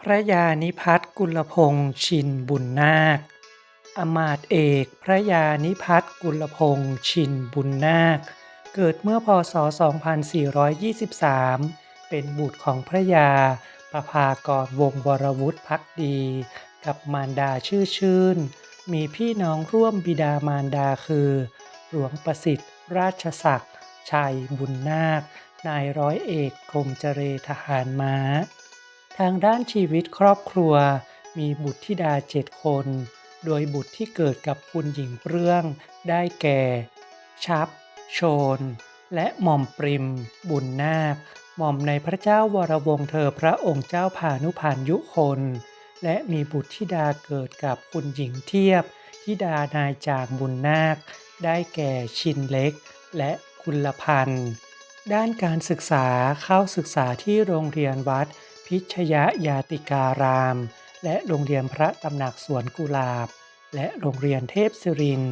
พระยานิพัฒน์กุลพงษ์ชินบุญนาค อมาตเอก พระยานิพัฒน์กุลพงษ์ชินบุญนาค เกิดเมื่อพศ 2423 เป็นบุตรของพระยาประภากรวงศวรวุฒิพักดี กับมารดาชื่อชื่น มีพี่น้องร่วมบิดามารดาคือ หลวงประสิทธิ์ ราชศักดิ์ชัยบุญนาค นายร้อยเอกกรมเจรทหารม้า ทางด้านชีวิตครอบครัว มีบุตรธิดาเจ็ดคน โดยบุตรที่เกิดกับคุณหญิงเปลื้อง ได้แก่ ชับ โชน และหม่อมปริม บุญนาค หม่อมในพระเจ้าวรวงเธอพระองค์เจ้าพานุพันยุคน และมีบุตรธิดาเกิดกับคุณหญิงเทียบธิดานายจางบุญนาค ได้แก่ชินเล็ก และกุลพันธ์ด้านการศึกษาเข้าศึกษาที่โรงเรียนวัด พิชยยาติการาม และโรงเรียนพระตำหนักสวนกุหลาบ และโรงเรียนเทพศิริน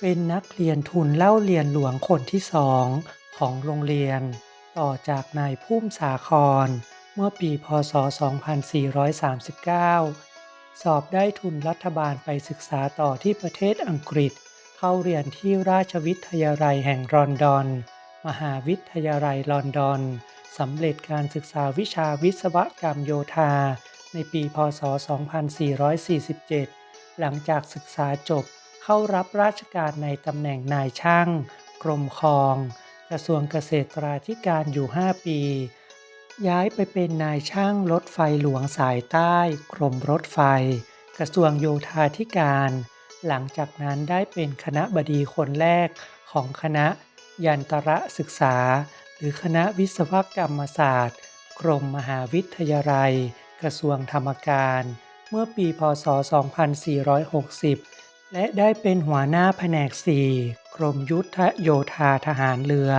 เป็นนักเรียนทุนเล่าเรียนหลวงคนที่สองของโรงเรียน ต่อจากนายพุ่มสาคร เมื่อปีพศ 2439 สอบได้ทุนรัฐบาลไปศึกษาต่อที่ประเทศอังกฤษ เข้าเรียนที่ราชวิทยาลัยแห่งลอนดอน มหาวิทยาลัยลอนดอน สำเร็จการศึกษาวิชาวิศวกรรมโยธา ในปีพศ 2447 หลังจากศึกษาจบเข้ารับราชการในตำแหน่งนายช่าง กรมคลอง กระทรวงเกษตราธิการอยู่ 5 ปี ย้ายไปเป็นนายช่างรถไฟหลวงสายใต้ กรมรถไฟ กระทรวงโยธาธิการ หลังจากนั้นได้เป็นคณะบดีคนแรกของคณะยันตระศึกษา รือคณะวิศวกรรมศาสตร์ กรมมหาวิทยาลัย กระทรวงธรรมการ เมื่อปีพศ 2460 และได้เป็นหัวหน้าแผนก 4 กรมยุทธโยธาทหารเรือ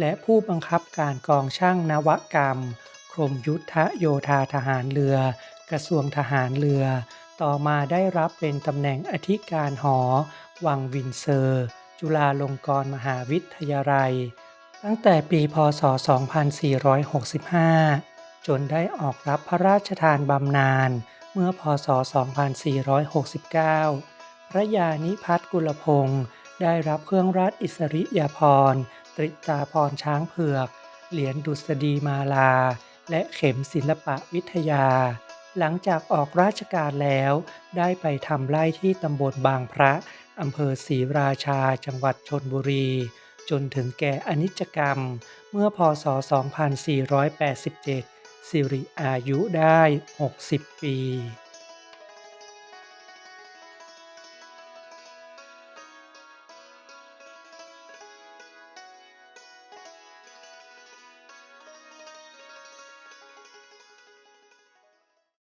และผู้บังคับการกองช่างนวกรรม กรมยุทธโยธาทหารเรือ กระทรวงทหารเรือ ต่อมาได้รับเป็นตำแหน่งอธิการหอ วังวินเซอร์ จุฬาลงกรณ์มหาวิทยาลัย ตั้งแต่ปีพศ 2465 จนได้ออกรับพระราชทานบำนาญเมื่อพศ 2469 พระยานิพัฒน์กุลพงศ์ได้รับเครื่องราชอิสริยาภรณ์ตริตาภรช้างเผือก เหรียญดุษฎีมาลา และเข็มศิลปวิทยา หลังจากออกราชการแล้วได้ไปทำไร่ที่ตำบลบางพระอำเภอศรีราชาจังหวัดชลบุรี จนถึงแก่อนิจกรรม เมื่อพศ 2487 สิริอายุได้ 60 ปี